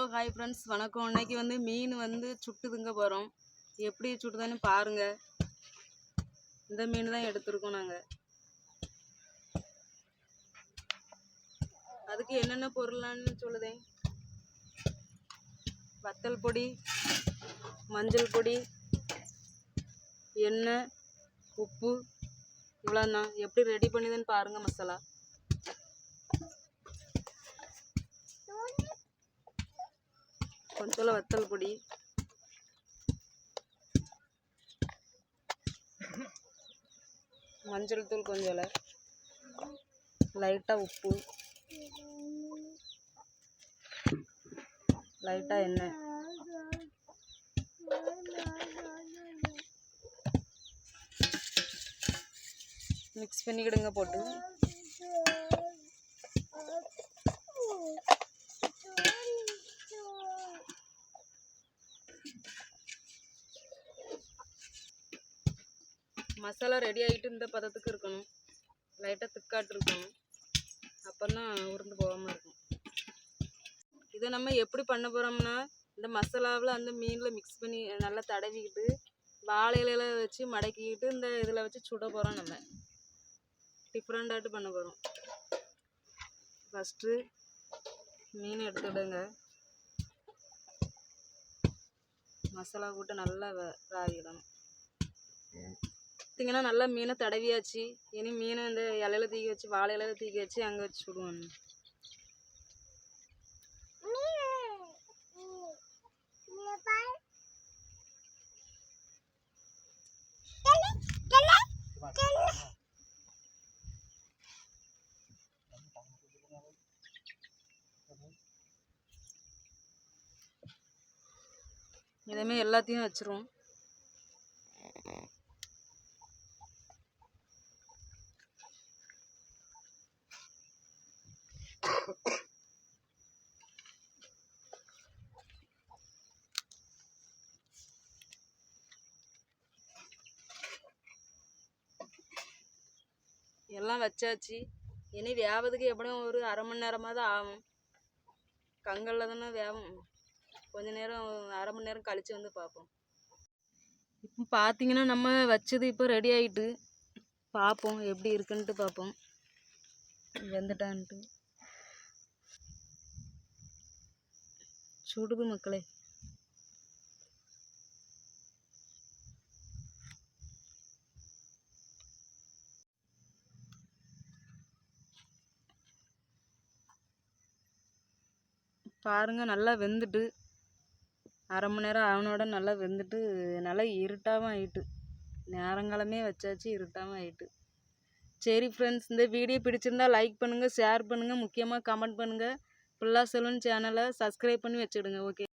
Hello hi friends வணக்கம். இன்னைக்கு வந்து மீன் வந்து சுட்டுதுங்க போகிறோம் எப்படி சுட்டுதுன்னு பாருங்க. இந்த மீன் தான் எடுத்திருக்கோம் நாங்கள் அதுக்கு என்னென்ன பொருளான்னு சொல்லுதேன் வத்தல் பொடி மஞ்சள் பொடி எண்ணெய் உப்பு இவ்வளோதான் எப்படி ரெடி பண்ணிதுன்னு பாருங்க மசாலா. கொஞ்சம் வத்தல் பொடி. மஞ்சள் தூள் கொஞ்சம் லைட்டாக உப்பு. லைட்டாக எண்ணெய். மிக்ஸ் பண்ணிக்கிடுங்க போட்டு. மசாலா ரெடி ஆகிட்டு இந்த பதத்துக்கு இருக்கணும். லைட்டாக திக்காட்டு இருக்கணும் அப்போதான் உருந்து போகாமல் இருக்கும் இதை நம்ம எப்படி பண்ண போகிறோம்னா இந்த மசாலாவில் அந்த மீனில் மிக்ஸ் பண்ணி நல்லா தடவிக்கிட்டு வாழை இலையில வச்சு மடக்கிக்கிட்டு இந்த இதில் வச்சு சுட போகிறோம் நம்ம. டிஃப்ரெண்டாட்டு பண்ண போகிறோம் ஃபஸ்ட்டு மீன் எடுத்துவிடுங்க மசாலா போட்டு நல்லா வ ராகிடணும் பார்த்தீங்கன்னா நல்லா மீனை தடவியாச்சு. இனி மீனை இந்த இலையில தூக்கி வச்சு வாழை இலையில தூக்கி வச்சு அங்கே வச்சு சுடுவோம் இதேமாரி எல்லாத்தையும் வச்சிருவோம். எல்லாம் வச்சாச்சு. இனி வேவதுக்கு எப்படியும் ஒரு அரை மணி நேரமாக தான் ஆகும். கங்கல்ல தானே வேவும். கொஞ்ச நேரம் அரை மணி நேரம் கழித்து வந்து பார்ப்போம். இப்போ பார்த்தீங்கன்னா நம்ம வச்சது இப்போ ரெடி ஆகிட்டு பார்ப்போம் எப்படி இருக்குன்ட்டு பார்ப்போம். வெந்துட்டான்ட்டு. சுடுது மக்களே. பாருங்க நல்லா வெந்துட்டு. அரை மணி நேரம் ஆனோட நல்லா வெந்துட்டு நல்லா இருட்டாகவும் ஆயிட்டு. நேரங்காலமே வச்சாச்சு இருட்டாகவும் ஆயிட்டு. சரி ஃப்ரெண்ட்ஸ் இந்த வீடியோ பிடிச்சிருந்தா லைக் பண்ணுங்கள் ஷேர் பண்ணுங்கள் முக்கியமாக கமெண்ட் பண்ணுங்கள் பிள்ளா செல்வன் சேனலை சப்ஸ்கிரைப் பண்ணி வச்சுடுங்க ஓகே